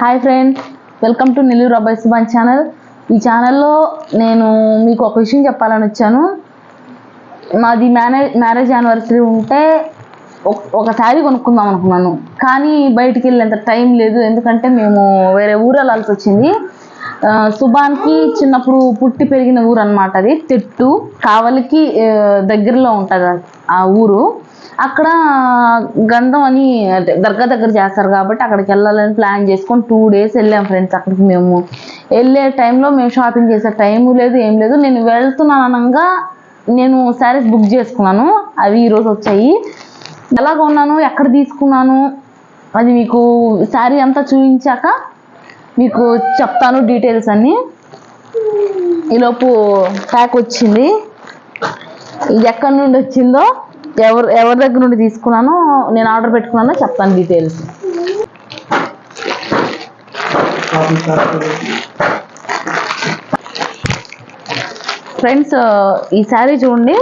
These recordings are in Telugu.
Hi friends welcome to Nellore అబ్బాయి సుబాన్ ఛానల్ ఈ ఛానల్లో నేను మీకు ఒక విషయం చెప్పాలని వచ్చాను. మాది మ్యారేజ్ మ్యారేజ్ యానివర్సరీ ఉంటే ఒక- శారీ కొనుక్కుందాం అనుకున్నాను. కానీ బయటికి వెళ్ళేంత టైం లేదు. ఎందుకంటే మేము వేరే ఊరు వెళ్ళాల్సి వచ్చింది. సుభాన్కి చిన్నప్పుడు పుట్టి పెరిగిన ఊరు అనమాట అది. తిట్టు కావలికి దగ్గరలో ఉంటుంది ఆ ఊరు. అక్కడ గంధం అని అంటే దర్గా దగ్గర చేస్తారు కాబట్టి అక్కడికి వెళ్ళాలని ప్లాన్ చేసుకొని టూ డేస్ వెళ్ళాం ఫ్రెండ్స్ అక్కడికి మేము. వెళ్ళే టైంలో మేము షాపింగ్ చేసే టైం లేదు ఏం లేదు. నేను వెళ్తున్నాను అనగా నేను శారీస్ బుక్ చేసుకున్నాను. అవి ఈరోజు వచ్చాయి. ఎలా కొన్నాను ఎక్కడ తీసుకున్నాను అది మీకు శారీ అంతా చూపించాక మీకు చెప్తాను డీటెయిల్స్ అన్నీ. ఈలోపు ప్యాక్ వచ్చింది. ఇది ఎక్కడి నుండి వచ్చిందో ఎవరు ఎవరి దగ్గర నుండి తీసుకున్నానో నేను ఆర్డర్ పెట్టుకున్నానో చెప్తాను డీటెయిల్స్. ఫ్రెండ్స్ ఈ శారీ చూడండి.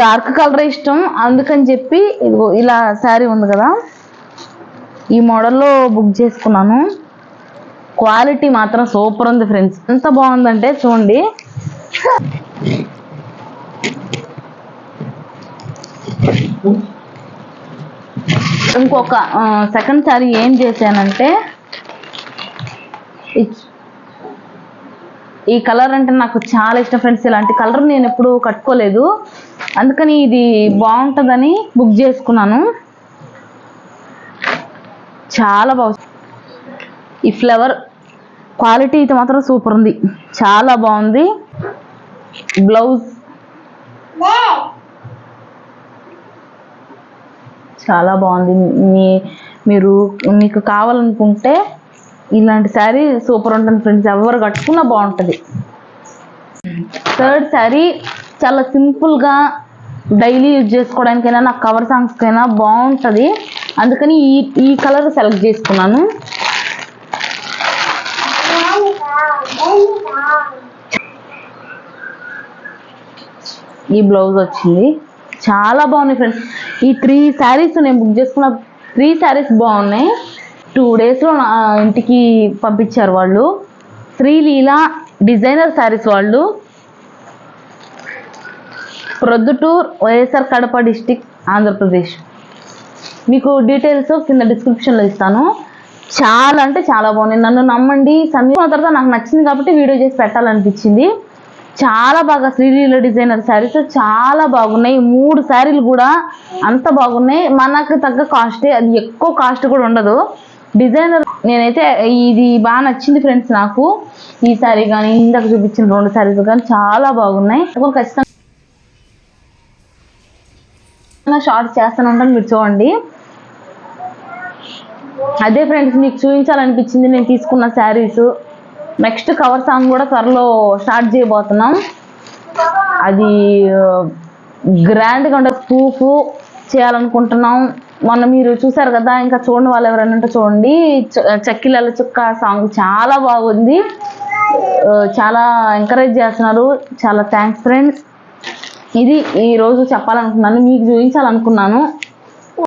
డార్క్ కలర్ ఇష్టం. అందుకని చెప్పి ఇలా శారీ ఉంది కదా. ఈ మోడల్లో బుక్ చేసుకున్నాను. క్వాలిటీ మాత్రం సూపర్ ఉంది ఫ్రెండ్స్. ఎంత బాగుందంటే చూడండి. ఇంకొక సెకండ్ సారి ఏం చేశానంటే ఈ- ఈ కలర్ అంటే నాకు చాలా ఇష్టం ఫ్రెండ్స్. ఇలాంటి కలర్ నేను ఎప్పుడు కట్టుకోలేదు. అందుకని ఇది బాగుంటుందని బుక్ చేసుకున్నాను. చాలా బాగుంది. ఈ ఫ్లవర్ క్వాలిటీ అయితే మాత్రం సూపర్ ఉంది. చాలా బాగుంది. బ్లౌజ్ చాలా బాగుంది. మీ మీరు మీకు కావాలనుకుంటే ఇలాంటి శారీ సూపర్ ఉంటుంది ఫ్రెండ్స్. ఎవరు కట్టుకున్నా బాగుంటుంది. థర్డ్ శారీ చాలా సింపుల్గా డైలీ యూజ్ చేసుకోవడానికైనా నాకు కవర్ సాంగ్స్కైనా బాగుంటుంది. అందుకని ఈ ఈ కలర్ సెలెక్ట్ చేసుకున్నాను. ఈ బ్లౌజ్ వచ్చింది. చాలా బాగున్నాయి ఫ్రెండ్స్ ఈ త్రీ శారీస్ నేను బుక్ చేసుకున్న త్రీ శారీస్ బాగున్నాయి. టూ డేస్లో నా ఇంటికి పంపించారు వాళ్ళు. శ్రీలీల డిజైనర్ శారీస్ వాళ్ళు. Proddatur YSR Kadapa district Andhra Pradesh. మీకు డీటెయిల్స్ కింద డిస్క్రిప్షన్లో ఇస్తాను. చాలా అంటే చాలా బాగున్నాయి. నన్ను నమ్మండి. సమీపం తర్వాత నాకు నచ్చింది కాబట్టి వీడియో చేసి పెట్టాలనిపించింది. చాలా బాగా శ్రీలీల డిజైనర్ శారీస్ చాలా బాగున్నాయి. మూడు శారీలు కూడా అంత బాగున్నాయి. మనకు తగ్గ కాస్టే అది ఎక్కువ కాస్ట్ కూడా ఉండదు. డిజైనర్ నేనైతే ఇది బాగా నచ్చింది ఫ్రెండ్స్ నాకు. ఈ శారీ కానీ ఇందాక చూపించిన రెండు శారీస్ కానీ చాలా బాగున్నాయి. ఖచ్చితంగా షార్ట్ చేస్తాను ఉంటాను మీరు చూడండి. అదే ఫ్రెండ్స్ మీకు చూపించాలనిపించింది నేను తీసుకున్న శారీస్. నెక్స్ట్ కవర్ సాంగ్ కూడా త్వరలో స్టార్ట్ చేయబోతున్నాం. అది గ్రాండ్గా ఉండే ప్రూఫ్ చేయాలనుకుంటున్నాం. మొన్న మీరు చూసారు కదా ఇంకా చూడండి వాళ్ళు ఎవరైనా ఉంటే చూడండి. చ- చక్కిలాల చుక్క సాంగ్ చాలా బాగుంది. చాలా ఎంకరేజ్ చేస్తున్నారు. చాలా థ్యాంక్స్ ఫ్రెండ్స్ ఇది ఈరోజు చెప్పాలనుకున్నాను మీకు చూపించాలనుకున్నాను.